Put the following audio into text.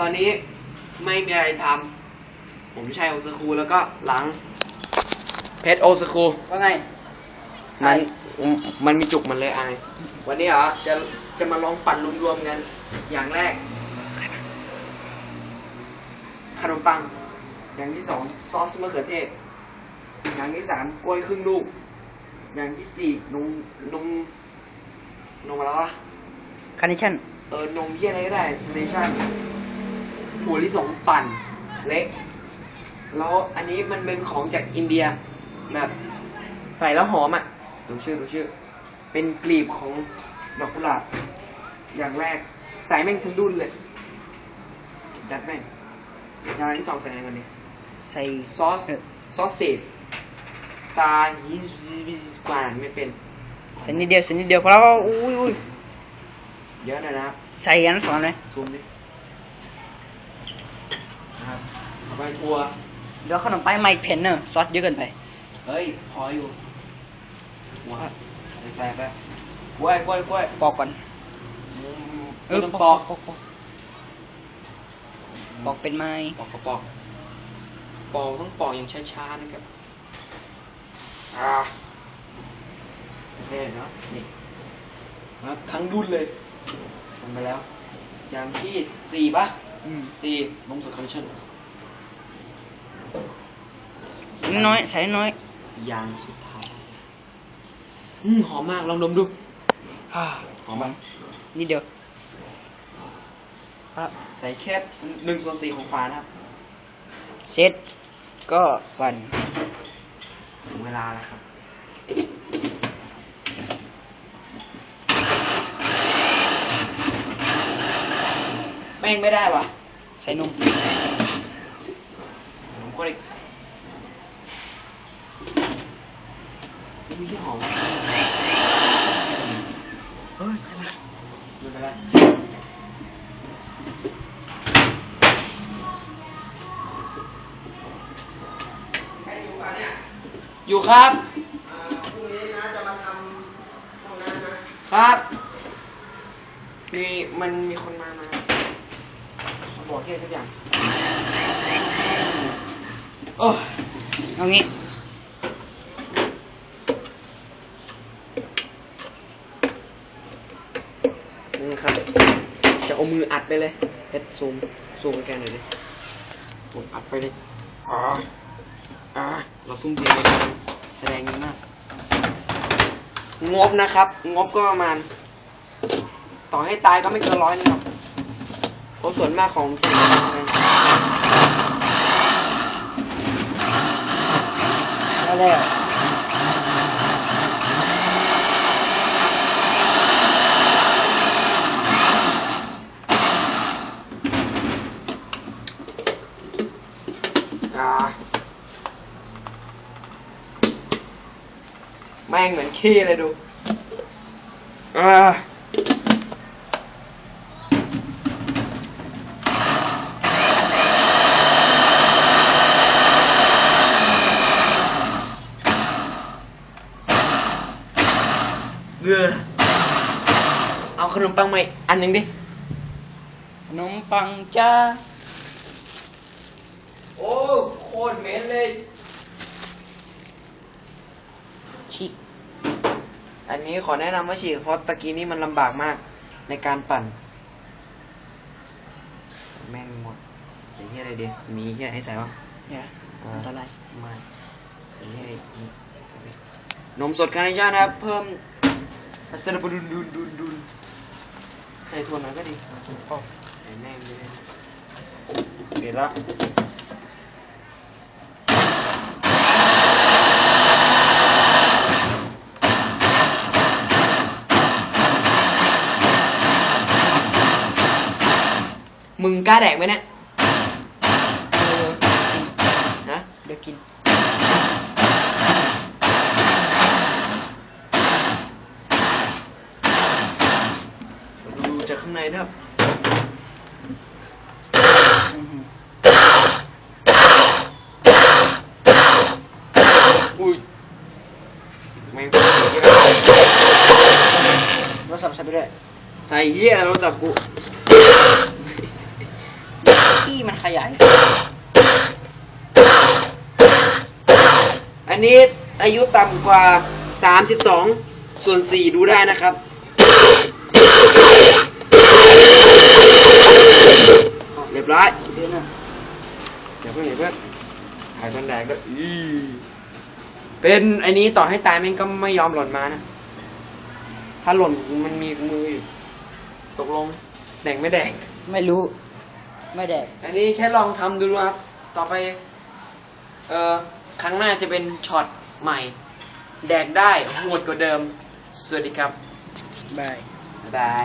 ตอนนี้ไม่มีอะไรทำผมใช้โอซาคูแล้วก็หลัง เพชรโอซาคูว่าไง มันมันมีจุกมันเลยไอาย วันนี้เหรอจะจะมาลองปั่นรวมๆกัน อย่างแรก ขนมปัง อย่างที่สองซอสมะเขือเทศ อย่างที่สามกล้วยครึ่งลูก อย่างที่สี่นมนมนมอะไรวะ คาร์เนชั่น เออนมที่อะไรก็ได้เนชั่น หัวลิสงปั่นเล็ก แล้วอันนี้มันเป็นของจากอินเดียแบบใส่แล้วหอมอะ ดูชื่อดูชื่อ เป็นกลีบของดอกกุหลาบ อย่างแรกใส่แม่งทั้งดุนเลย จัดแม่งอย่างที่สองใส่อะไรกันเนี่ยใส่ซอสเออซอสเซสตาฮิซิกวานไม่เป็นใส่นิดเดียวใส่นิดเดียวพอแล้วอุ้ยอุ้ยเยอะหน่อยนะครับ ใส่อันสอนเลยซูมดินะครับ เอาไปทัวร์เดี๋ยวขนมปังมาอีกเพนเนอร์ซอสเยอะเกินไป เฮ้ย พออยู่หัวใส่ไปกล้วยกล้วยกล้วยปอกก่อนอืมไม่ต้องปอกปอกปอกปอกเป็นไม้ปอกก็ปอกปอกต้องปอกอย่างช้าๆนะครับอ่าโอเคเนาะนี่ครับทั้งดุนเลยทำไปแล้ว อย่างที่สี่ปะอืมสี่นมสดคอนดิชั่น น้อยใส่น้อยอย่างสุดท้าย อืมหอมมากลองดมดูอ่าหอมปะนิดเดียวครับใส่แค่หนึ่งส่วนสี่ของฝานะครับ เสร็จก็ปั่นถึงเวลาแล้วครับแม่งไม่ได้วะใส่นม ใส่นมก็ได้มีที่หอมเฮ้ยไม่เป็นไรอยู่ครับพรุ่งนี้นะจะมาทำห้องน้ำนะ ครับ มีมันมีคนมามาบอกแค่สักอย่าง โอ้ยเอางี้ นี่ครับ จะเอามืออัดไปเลยเพชรซูม ซูมไปแกหน่อยดิผมอัดไปเลยอ๋ออ๋อเราทุ่มเทในการแสดงนี้มาก งบนะครับ งบก็ประมาณ ต่อให้ตายก็ไม่เกินร้อยนะครับเพราะส่วนมากของจะเป็น แล้วแล้วอ่าแม่งเหมือนขี้เลยดูอ่าเออเอา ขนมปังมาอีกอันหนึ่งดิขนมปังจ้า โอ้โคตรเหม็นเลยชิอันนี้ขอแนะนำว่าฉีกเพราะตะกี้นี้มันลำบากมากในการปั่นใส่แม่งหมดใส่ที่อะไรดีมีที่ไหนให้ใส่บ้างอย่าอ่าอันตรายไมาใส่ที่อะไรนี่ใส่ใส่ไปนมสดคาร์เนชั่นนะครับ เพิ่มอัสระดุนดุนดุนดุนใส่ถั่วหน่อยก็ดีโอ้ใส่แม่งเลยเปลี่ยนละมึงกล้าแดกไหมเนี่ยเออนะเดี๋ยวกิน ดูจากข้าง ในนะครับอื้อหืออุ้ยแม่งรสสับใส่ไปด้วยใส่เหี้ยอะไรมาจับกูมันขยาย อันนี้อายุต่ำกว่า 32 ส่วน 4 ดูได้นะครับ เรียบร้อยเดี๋ยวนะเดี๋ยวเพื่อนเดี๋ยวเพื่อนถ่ายบันไดก็อีเป็นอันนี้ต่อให้ตายแม่งก็ไม่ยอมหล่นมานะ ถ้าหล่นมันมีมืออยู่ตกลงแดงไม่แดง ไม่รู้ ไม่แดกอันนี้แค่ลองทำดูนะครับ ต่อไป เอ่อ ครั้งหน้าจะเป็นช็อตใหม่ แดกได้โหดกว่าเดิม สวัสดีครับ บายบ๊ายบาย